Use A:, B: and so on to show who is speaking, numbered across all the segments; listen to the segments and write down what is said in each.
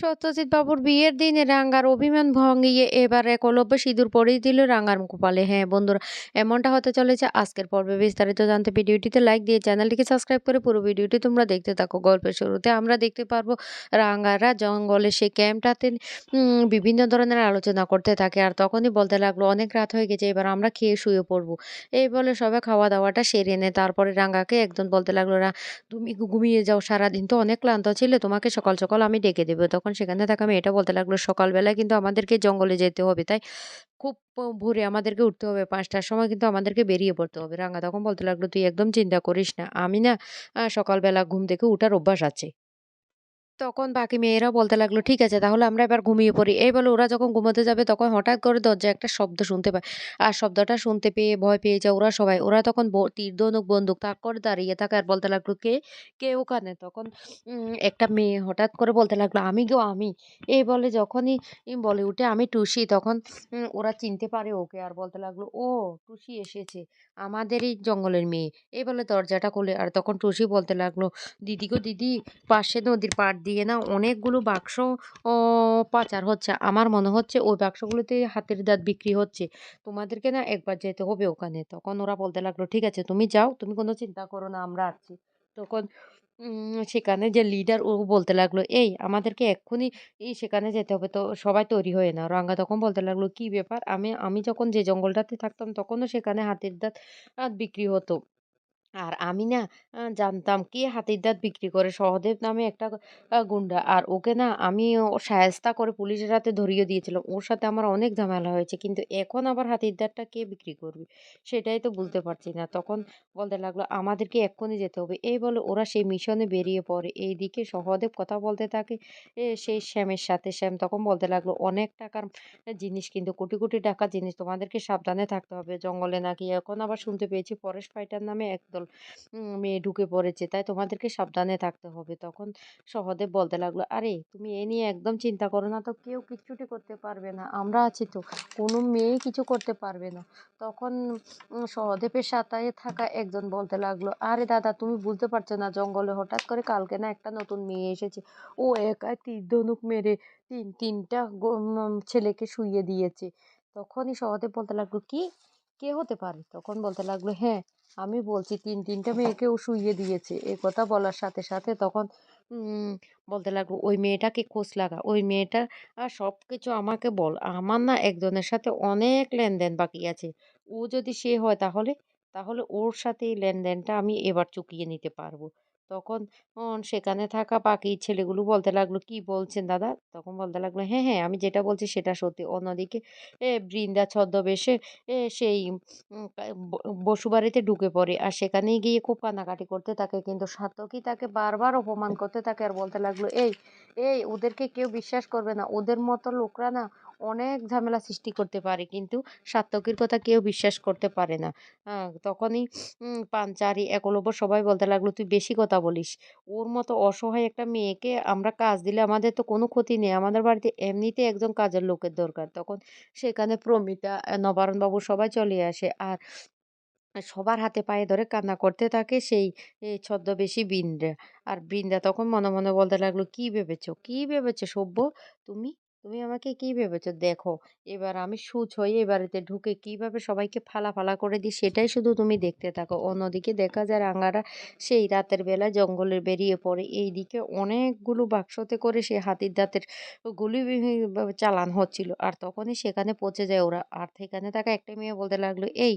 A: সত্যজিৎ বাবুর বিয়ের দিনে রাঙ্গার অভিমান ভঙ্গিয়ে এবার একলব্য সিঁদুর পরিয়ে দিল রাঙ্গার কপালে হ্যাঁ বন্ধুরা, এমনটা হতে চলেছে আজকের পর্বে। বিস্তারিত জানতে ভিডিওটিতে লাইক দিয়ে চ্যানেলটিকে সাবস্ক্রাইব করে পুরো ভিডিওটি তোমরা দেখতে থাকো। গল্পের শুরুতে আমরা দেখতে পারব রাঙ্গারা জঙ্গলে সেই ক্যাম্পটাতে বিভিন্ন ধরনের আলোচনা করতে থাকে আর তখনই বলতে লাগল, অনেক রাত হয়ে গেছে, এবার আমরা খেয়ে শুয়ে পড়ব। এই বলে সবাই খাওয়া দাওয়াটা সেরে নেয় তারপরে রাঙ্গাকে একজন বলতে লাগল, রা, তুমি ঘুমিয়ে যাও, সারাদিন তো অনেক ক্লান্ত ছিলে, তোমাকে সকাল সকাল আমি ডেকে দেবো। তখন সেখানে থেকে আমি এটা বলতে লাগল, সকালবেলায় কিন্তু আমাদেরকে জঙ্গলে যেতে হবে। তাই খুব ভোরে আমাদেরকে উঠতে হবে পাঁচটার সময় কিন্তু আমাদেরকে বেরিয়ে পড়তে হবে। রাঙা তখন বলতে লাগল, তুই একদম চিন্তা করিস না। আমি না সকালবেলা ঘুম থেকে উঠার অভ্যাস আছে। তখন বাকি মেয়েরা বলতে লাগল, ঠিক আছে, তাহলে আমরা এবার ঘুমিয়ে পড়ি। এই বলে ওরা যখন ঘুমোতে যাবে, তখন হঠাৎ করে দরজায় একটা শব্দ শুনতে পায়। আর শব্দটা শুনতে পেয়ে ভয় পেয়ে যায় ওরা সবাই। ওরা তখন তীর ধনুক, বন্দুক তাক করে দাঁড়িয়ে থাকে আর বলতে লাগল, কে কে ওখানে? তখন একটা মেয়ে হঠাৎ করে বলতে লাগল, আমি গো, আমি। এই বলে যখনই বলে উঠে, আমি টুসি। তখন ওরা চিনতে পারে ওকে আর বলতে লাগল, ও, টুসি এসেছে, আমাদেরই জঙ্গলের মেয়ে। এই বলে দরজাটা খুলে আর তখন টুসি বলতে লাগল, দিদি গো, দিদি, পাশে নদীর পাড় দিয়ে না অনেকগুলো বাক্স পাচার হচ্ছে। আমার মনে হচ্ছে ওই বাক্সগুলোতে হাতের দাঁত বিক্রি হচ্ছে। তোমাদেরকে না একবার যেতে হবে ওখানে। তখন ওরা বলতে লাগল, ঠিক আছে, তুমি যাও, তুমি কোনো চিন্তা করো না, আমরা আছি তখন সেখানে যে লিডার ও বলতে লাগল, এই, আমাদেরকে এক্ষুনি এই সেখানে যেতে হবে। তো সবাই তৈরি হয়ে না রাঙ্গা তখন বলতে লাগল, কি ব্যাপার? আমি আমি যখন যে জঙ্গলটাতে থাকতাম, তখনও সেখানে হাতের দাঁত বিক্রি হতো। আর আমি না জানতাম কে হাতির দাঁত বিক্রি করে সহদেব নামে একটা গুন্ডা। আর ওকে না আমি ও শায়েস্তা করে পুলিশের হাতে ধরিয়ে দিয়েছিলাম। ওর সাথে আমার অনেক ঝামেলা হয়েছে। কিন্তু এখন আবার হাতির দাঁতটা কে বিক্রি করবে? সেটাই তো বুঝতে পারছি না। তখন বলতে লাগল আমাদেরকে এক্ষুনি যেতে হবে। এই বলে ওরা সেই মিশনে বেরিয়ে পড়ে। এইদিকে সহদেব কথা বলতে থাকে সেই শ্যামের সাথে। শ্যাম তখন বলতে লাগল অনেক টাকার জিনিস কিন্তু কোটি, কোটি টাকার জিনিস। তোমাদেরকে সাবধানে থাকতে হবে। জঙ্গলে নাকি এখন আবার শুনতে পেয়েছি ফরেস্ট ফাইটার নামে একদল মেয়ে ঢুকে পড়েছে। তাই তোমাদেরকে সাবধানে থাকতে হবে। তখন সহদেব বলতে লাগল, "আরে তুমি এ নিয়ে একদম চিন্তা করো না তো কেউ কিচ্ছুটি করতে পারবে না। আমরা আছি তো। কোনো মেয়েই কিছু করতে পারবে না।" তখন সহদেবের সাথে থাকা একজন বলতে লাগল, "আরে দাদা তুমি বুঝতে পারছ না জঙ্গলে হঠাৎ করে কালকে না একটা নতুন মেয়ে এসেছে। ও একাই তীর ধনুক মেরে ৩ ৩ টা গো উম ছেলেকে শুইয়ে দিয়েছে।" তখনই সহদেব বলতে লাগল, "কি? কে হতে পারে?" তখন বলতে লাগল, "হ্যাঁ" আমি বলছি তিন তিনটে মেয়েকেও শুইয়ে দিয়েছে। এ কথা বলার সাথে, সাথে তখন বলতে লাগল, "ওই মেয়েটাকে খোঁজ লাগা। ওই মেয়েটা আর সব কিছু আমাকে বল। আমার না একজনের সাথে অনেক লেনদেন বাকি আছে। ও যদি সে হয় তাহলে? তাহলে ওর সাথে এই লেনদেনটা আমি এবার চুকিয়ে নিতে পারব।" তখন সেখানে থাকা বাকি ছেলেগুলো বলতে লাগল, "কি বলছেন দাদা?" তখন বলতে লাগল, "হ্যাঁ, হ্যাঁ, আমি যেটা বলছি সেটা সত্যি।" অন্যদিকে এ বৃন্দা ছদ্মবেশে এ সেই বসুবাড়িতে ঢুকে পড়ে। আর সেখানে গিয়ে খুব কান্নাকাটি করতে থাকে। কিন্তু সাত্তকী তাকে বারবার অপমান করতে থাকে আর বলতে লাগল, "এই, এই ওদেরকে কেউ বিশ্বাস করবে না। ওদের মতো লোকরা না অনেক ঝামেলা সৃষ্টি করতে পারে। কিন্তু সাত্তকীর কথা কেউ বিশ্বাস করতে পারে না।" তখনই পাঞ্চারি, একলব্য সবাই বলতে লাগল, "তুই বেশি কথা বলিস। ওর মতো অসহায় একটা মেয়েকে আমরা কাজ দিলে আমাদের তো কোনো ক্ষতি নেই। আমাদের বাড়িতে এমনিতে একজন কাজের লোকের দরকার।" তখন সেখানে প্রমিতা, নবারুণবাবু সবাই চলে আসে। আর সবার হাতে পায়ে ধরে কান্না করতে থাকে সেই ছদ্মবেশী বৃন্দা। আর বৃন্দা তখন মনে, মনে বলতে লাগল, "কি ভেবেছো? কি ভেবেছো সভ্য? তুমি? তুমি আমাকে কি ভেবেছো? দেখো এবার আমি সূঁচ হয়ে এ বাড়িতে ঢুকে কীভাবে সবাইকে ফালা, ফালা করে দিই সেটাই শুধু তুমি দেখতে থাকো।" অন্যদিকে দেখা যায় রাঙারা সেই রাতের বেলায় জঙ্গলে বেরিয়ে পড়ে। এইদিকে অনেকগুলো বাক্সতে করে সে হাতির দাঁতের গুলি চালান হচ্ছিল। আর তখনই সেখানে পৌঁছে যায় ওরা। আর সেখানে থাকা একটা মেয়ে বলতে লাগল, "এই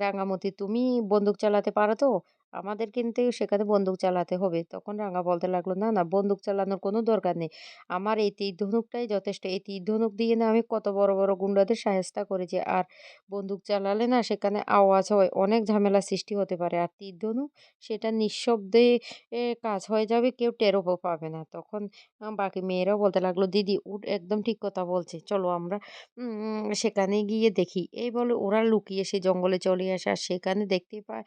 A: রাঙামতি তুমি বন্দুক চালাতে পারো তো? আমাদের কিন্তু সেখানে বন্দুক চালাতে হবে। তখন রাঙা বলতে লাগল, "না, না বন্দুক চালানোর কোনো দরকার নেই। আমার এই তীর ধনুকটাই যথেষ্ট। এই তীর ধনুক দিয়ে না আমি কত বড়, বড় গুন্ডাদের শায়েস্তা করেছি। আর বন্দুক চালালে না সেখানে আওয়াজ হয়, অনেক ঝামেলা সৃষ্টি হতে পারে। আর তীর ধনুক সেটা নিঃশব্দে কাজ হয়ে যাবে, কেউ টেরও পাবে না।" তখন বাকি মেয়েরাও বলতে লাগল, "দিদি উঠ একদম ঠিক কথা বলছে। চলো আমরা সেখানে গিয়ে দেখি।" এই বলে ওরা লুকিয়ে সে জঙ্গলে চলে আসে। আর সেখানে দেখতে পায়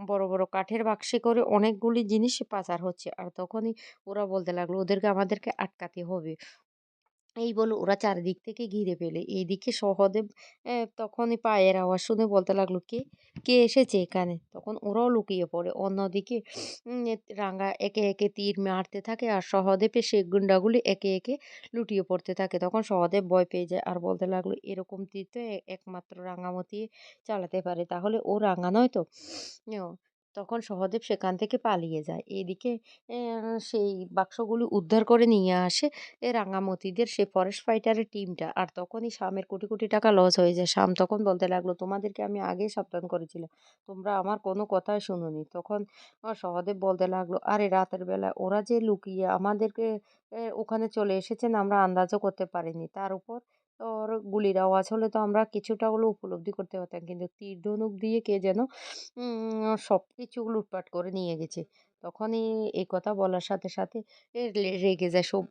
A: বড়, বড় কাঠের বাক্সে করে অনেকগুলি জিনিস পাচার হচ্ছে। আর তখনই ওরা বলতে লাগল, "ওদেরকে আমাদেরকে আটকাতে হবে।" এই বলে ওরা চারিদিক থেকে ঘিরে ফেলে। এইদিকে সহদেব তখনই পায়ের আওয়াজ শুনে বলতে লাগল, "কে? কে এসেছে এখানে?" তখন ওরাও লুকিয়ে পড়ে। অন্যদিকে রাঙ্গা একে, একে তীর মারতে থাকে আর সহদেবের সেই গুন্ডাগুলি একে, একে লুটিয়ে পড়তে থাকে। তখন সহদেব ভয় পেয়ে যায় আর বলতে লাগল, "এরকম তীর তো একমাত্র রাঙামতি চালাতে পারে। তাহলে ও রাঙা নয় তো?" তখন সহদেব সেখান থেকে পালিয়ে যায়। এদিকে সেই বাক্সগুলি উদ্ধার করে নিয়ে আসে এ রাঙামতিদের সে ফরেস্ট ফাইটারের টিমটা। আর তখনই শামের কোটি, কোটি টাকা লস হয়ে যায়। শাম তখন বলতে লাগল, "তোমাদেরকে আমি আগেই সাবধান করেছিলাম। তোমরা আমার কোনো কথাই শোনোনি।" তখন সহদেব বলতে লাগল, "আরে রাতের বেলা ওরা যে লুকিয়ে আমাদেরকে ওখানে চলে এসেছেন আমরা আন্দাজও করতে পারিনি। তার উপর ওর গুলির আওয়াজ হলে তো আমরা কিছুটা হলেও উপলব্ধি করতে পারতাম। কিন্তু তীর ধনুক দিয়ে কে যেন সব কিছু লুটপাট করে নিয়ে গেছে।" তখনই এই কথা বলার সাথে, সাথে রেগে যায় সব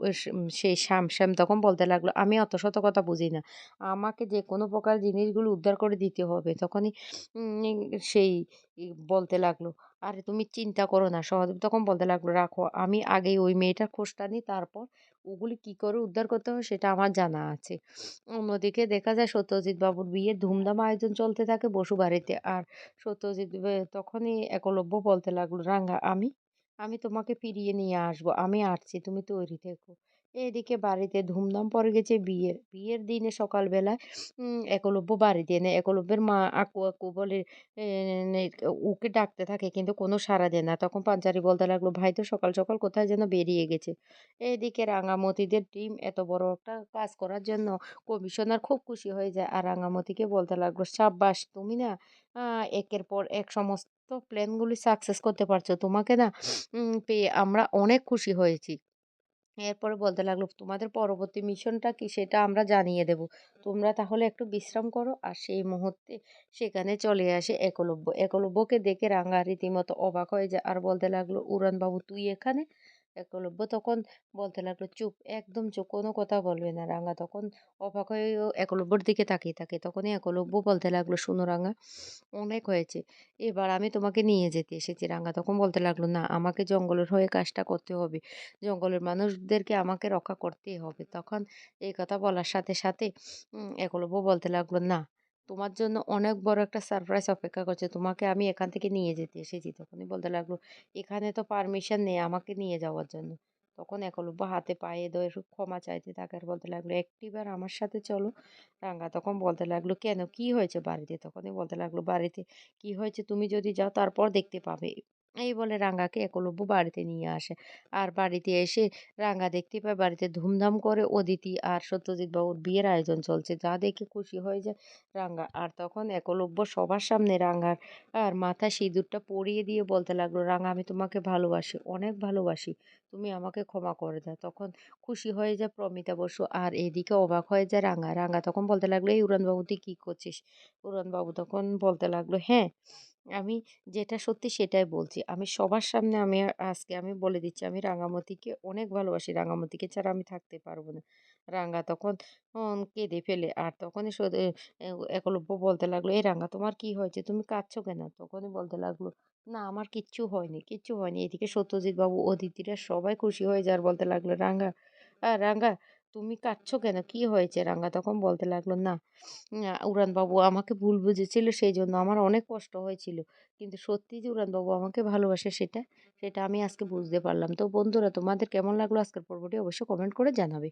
A: সেই শ্যাম, শ্যাম তখন বলতে লাগল, "আমি অত শত কথা বুঝি না। আমাকে যে কোনো প্রকার জিনিসগুলো উদ্ধার করে দিতে হবে।" তখনই সেই বলতে লাগল, "আরে তুমি চিন্তা করো না।" সহদেব তখন বলতে লাগল, "রাখো, আমি আগেই ওই মেয়েটার খোঁজটা নিই, তারপর ওগুলি কী করে উদ্ধার করতে হবে সেটা আমার জানা আছে।" অন্যদিকে দেখা যায় সত্যজিৎ বাবুর বিয়ের ধুমধাম আয়োজন চলতে থাকে বসু বাড়িতে আর সত্যজিৎ তখনই একলব্য বলতে লাগল, "রাঙ্গা আমি আমি তোমাকে ফিরিয়ে নিয়ে আসব। আমি আসছি, তুমি তৈরি থেকো। এদিকে বাড়িতে ধুমধাম পড়ে গেছে বিয়ের। বিয়ের দিনে সকালবেলায় একলব্য বাড়িতে এনে একলব্যের মা আকু, আকু বলে ওকে ডাকতে থাকে কিন্তু কোনো সাড়া দেয় না। তখন পাঞ্জারি বলতে লাগল, "ভাই তো সকাল, সকাল কোথায় যেন বেরিয়ে গেছে।" এদিকে রাঙামতিদের টিম এত বড় একটা কাজ করার জন্য কমিশনার খুব খুশি হয়ে যায়। আর রাঙামতিকে বলতে লাগল, "সাব্বাস! তুমি না একের পর এক সমস্ত প্ল্যানগুলি সাকসেস করতে পারছ। তোমাকে না পেয়ে আমরা অনেক খুশি হয়েছি। এরপরে বলতে লাগল, "তোমাদের পরবর্তী মিশনটা কি সেটা আমরা জানিয়ে দেব। তোমরা তাহলে একটু বিশ্রাম করো।" আর সেই মুহূর্তে সেখানে চলে আসে একলব্য। একলব্যকে দেখে রাঙা রীতিমতো অবাক হয়ে যায় আর বলতে লাগল, "উড়ানবাবু তুই এখানে?" একলব্য তখন বলতে লাগল, "চুপ! একদম চুপ! কোনো কথা বলবে না।" রাঙা তখন অবাক হয়ে একলব্যর দিকে তাকিয়ে থাকে। তখনই একলব্য বলতে লাগল, "শোনো রাঙা, অনেক হয়েছে। এবার আমি তোমাকে নিয়ে যেতে এসেছি।" রাঙা তখন বলতে লাগল, "না, আমাকে জঙ্গলের হয়ে কাজটা করতে হবে। জঙ্গলের মানুষদেরকে আমাকে রক্ষা করতেই হবে।" তখন এই কথা বলার সাথে, সাথে একলব্য বলতে লাগল, "না, তোমার জন্য অনেক বড় একটা সারপ্রাইজ অপেক্ষা করছে। তোমাকে আমি এখান থেকে নিয়ে যেতে এসেছি।" তখনই বলতে লাগল, "এখানে তো পারমিশন নেই আমাকে নিয়ে যাওয়ার জন্য।" তখন একলব্য হাতে পায়ে ধরে ক্ষমা চাইতে থাকে আর বলতে লাগল, "একটিবার আমার সাথে চলো।" রাঙ্গা তখন বলতে লাগল, "কেন? কি হয়েছে বাড়িতে?" তখনই বলতে লাগল, "বাড়িতে কি হয়েছে তুমি যদি যাও তারপর দেখতে পাবে।" এই বলে রাঙাকে একলব্য বাড়িতে নিয়ে আসে। আর বাড়িতে এসে রাঙা দেখতে পায় বাড়িতে ধুমধাম করে অদিতি আর সত্যজিৎ বাবুর বিয়ের আয়োজন চলছে। যা দেখে খুশি হয়ে যায় রাঙা। আর তখন একলব্য সবার সামনে রাঙার আর মাথায় সিঁদুরটা পরিয়ে দিয়ে বলতে লাগল, "রাঙা আমি তোমাকে ভালোবাসি, অনেক ভালোবাসি। তুমি আমাকে ক্ষমা করে দাও।" তখন খুশি হয়ে যায় প্রমিতা বসু আর এদিকে অবাক হয়ে যায় রাঙা। রাঙা তখন বলতে লাগল, "এই উড়ানবাবু তুই কী করছিস?" উড়ানবাবু তখন বলতে লাগল, "হ্যাঁ, আমি যেটা সত্যি সেটাই বলছি। আমি সবার সামনে আমি আজকে আমি বলে দিচ্ছি আমি রাঙামতিকে অনেক ভালোবাসি। রাঙামতিকে ছাড়া আমি থাকতে পারব না।" রাঙা তখন কেঁদে ফেলে। আর তখনই একলব্য বলতে লাগল, "এই রাঙা তোমার কি হয়েছে? তুমি কাঁদছো কেন?" তখনই বলতে লাগল, "না আমার কিচ্ছু হয়নি, কিচ্ছু হয়নি।" এদিকে সত্যজিৎ বাবু, অদিতিরা সবাই খুশি হয়ে যার বলতে লাগল, "রাঙা, আ রাঙা তুমি কাটছো কেন? কি হয়েছে?" রাঙ্গা তখন বলতে লাগল, "না, উড়ানবাবু আমাকে ভুল বুঝেছিল সেই জন্য আমার অনেক কষ্ট হয়েছিল। কিন্তু সত্যি যে উড়ানবাবু আমাকে ভালোবাসে সেটা, সেটা আমি আজকে বুঝতে পারলাম।" তো বন্ধুরা তোমাদের কেমন লাগল আজকের পর্বটি অবশ্যই কমেন্ট করে জানাবে।